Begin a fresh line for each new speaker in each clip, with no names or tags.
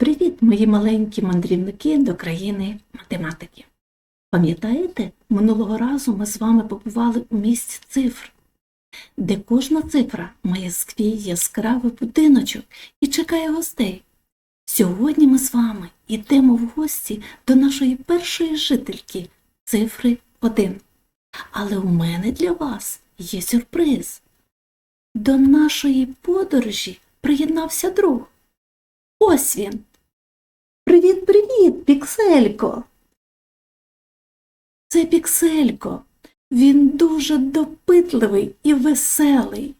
Привіт, мої маленькі мандрівники до країни математики. Пам'ятаєте, минулого разу ми з вами побували у місці цифр, де кожна цифра має свій яскравий будиночок і чекає гостей. Сьогодні ми з вами йдемо в гості до нашої першої жительки цифри 1. Але у мене для вас є сюрприз. До нашої подорожі приєднався друг. Ось він. Привіт, привіт, Пікселько. Це Пікселько. Він дуже допитливий і веселий.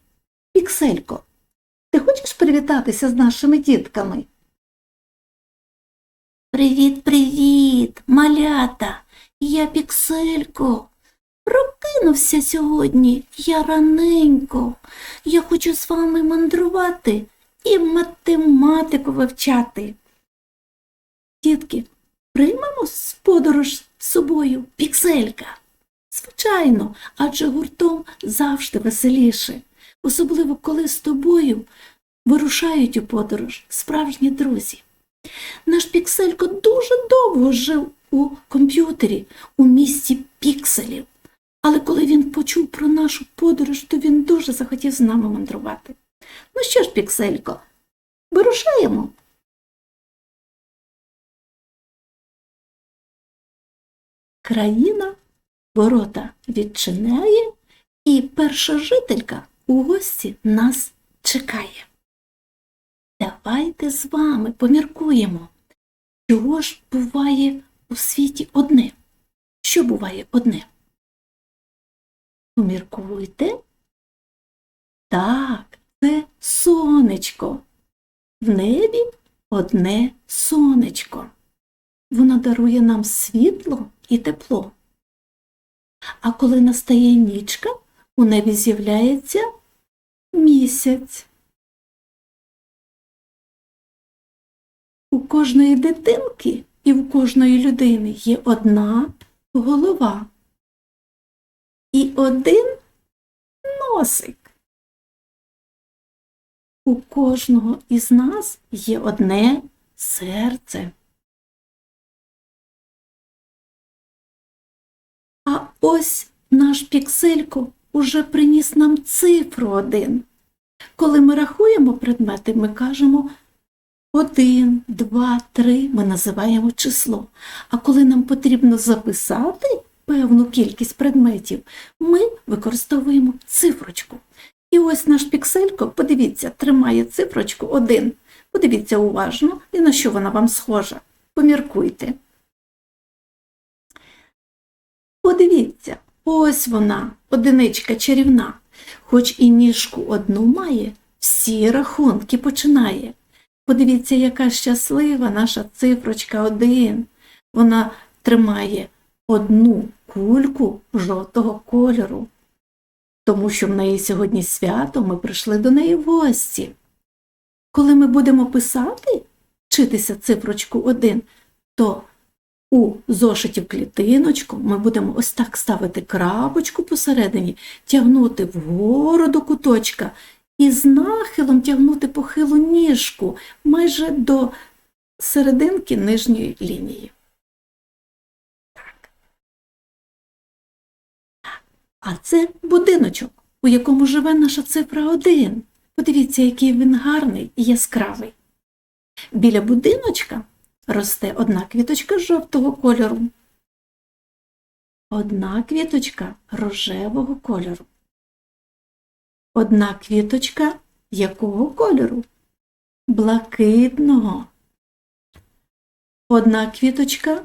Пікселько, ти хочеш привітатися з нашими дітками? Привіт, привіт, малята. Я Пікселько. Прокинувся сьогодні я раненько. Я хочу з вами мандрувати і математику вивчати. Дітки, приймемо з подорож з собою пікселька. Звичайно, адже гуртом завжди веселіше, особливо коли з тобою вирушають у подорож справжні друзі. Наш пікселько дуже довго жив у комп'ютері у місті пікселів. Але коли він почув про нашу подорож, то він дуже захотів з нами мандрувати. Ну що ж, пікселько, вирушаємо. Країна ворота відчиняє, і перша жителька у гості нас чекає. Давайте з вами поміркуємо, чого ж буває у світі одне. Що буває одне? Поміркуйте. Так, це сонечко. В небі одне сонечко. Воно дарує нам світло і тепло. А коли настає нічка, у небі з'являється місяць. У кожної дитинки і у кожної людини є одна голова і один носик. У кожного із нас є одне серце. Ось наш пікселько уже приніс нам цифру один. Коли ми рахуємо предмети, ми кажемо один, два, три, ми називаємо число. А коли нам потрібно записати певну кількість предметів, ми використовуємо цифрочку. І ось наш пікселько, подивіться, тримає цифрочку один. Подивіться уважно і на що вона вам схожа. Поміркуйте. Подивіться, ось вона, одиничка чарівна. Хоч і ніжку одну має, всі рахунки починає. Подивіться, яка щаслива наша цифрочка один. Вона тримає одну кульку жовтого кольору. Тому що в неї сьогодні свято ми прийшли до неї в гості. Коли ми будемо писати, вчитися цифрочку один, то у зошиті в клітиночку ми будемо ось так ставити крапочку посередині, тягнути вгору до куточка і з нахилом тягнути похилу ніжку майже до серединки нижньої лінії. А це будиночок, у якому живе наша цифра 1. Подивіться, який він гарний і яскравий. Біля будиночка росте одна квіточка жовтого кольору, одна квіточка рожевого кольору, одна квіточка якого кольору? Блакитного. Одна квіточка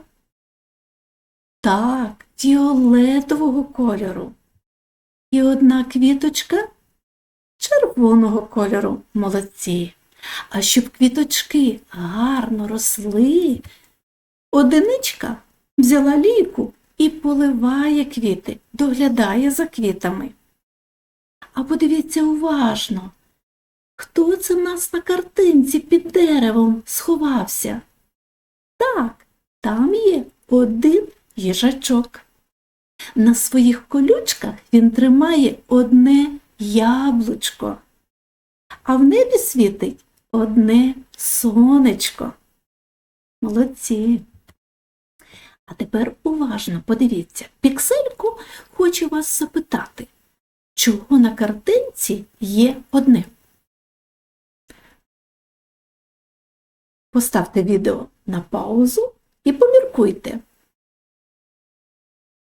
так, фіолетового кольору. І одна квіточка червоного кольору молодці. А щоб квіточки гарно росли, одиничка взяла ліку і поливає квіти, доглядає за квітами. А подивіться уважно, хто це в нас на картинці під деревом сховався? Так, там є один їжачок. На своїх колючках він тримає одне яблучко, а в небі світить одне сонечко. Молодці. А тепер уважно подивіться, піксельку хоче вас запитати, чого на картинці є одне. Поставте відео на паузу і поміркуйте.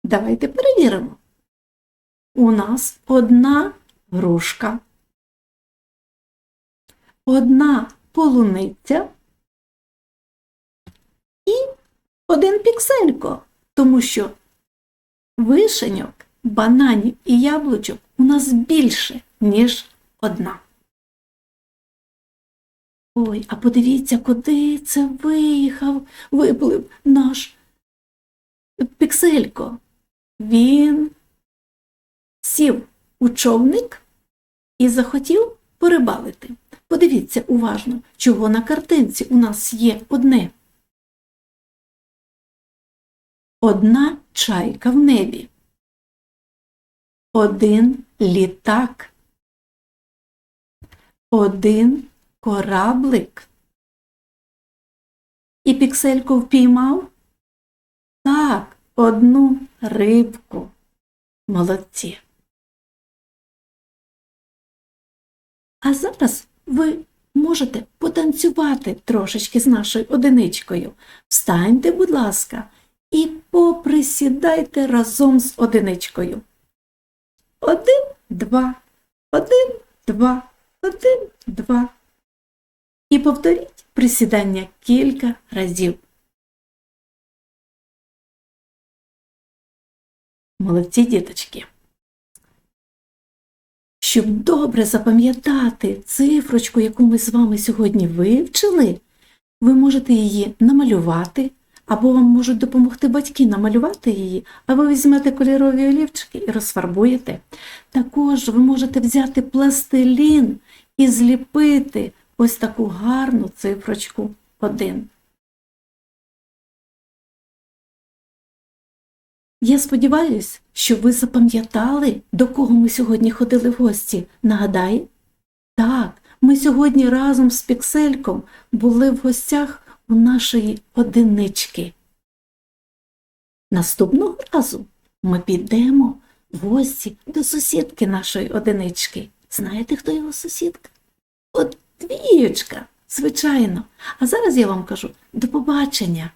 Давайте перевіримо. У нас одна грушка, одна полуниця і один пікселько, тому що вишеньок, бананів і яблучок у нас більше, ніж одна. Ой, а подивіться, куди це виїхав, виплив наш пікселько. Він сів у човник і захотів порибалити. Подивіться уважно, чого на картинці у нас є одне. Одна чайка в небі. Один літак. Один кораблик. І пікселько впіймав? Так, одну рибку. Молодці. А зараз ви можете потанцювати трошечки з нашою одиничкою. Встаньте, будь ласка, і поприсідайте разом з одиничкою. Один, два, один, два, один, два. І повторіть присідання кілька разів. Молодці діточки. Щоб добре запам'ятати цифрочку, яку ми з вами сьогодні вивчили, ви можете її намалювати, або вам можуть допомогти батьки намалювати її, а ви візьмете кольорові олівчики і розфарбуєте. Також ви можете взяти пластилін і зліпити ось таку гарну цифрочку 1. Я сподіваюся, що ви запам'ятали, до кого ми сьогодні ходили в гості. Нагадай? Так, ми сьогодні разом з Піксельком були в гостях у нашої одинички. Наступного разу ми підемо в гості до сусідки нашої одинички. Знаєте, хто його сусідка? От двіючка, звичайно. А зараз я вам кажу до побачення.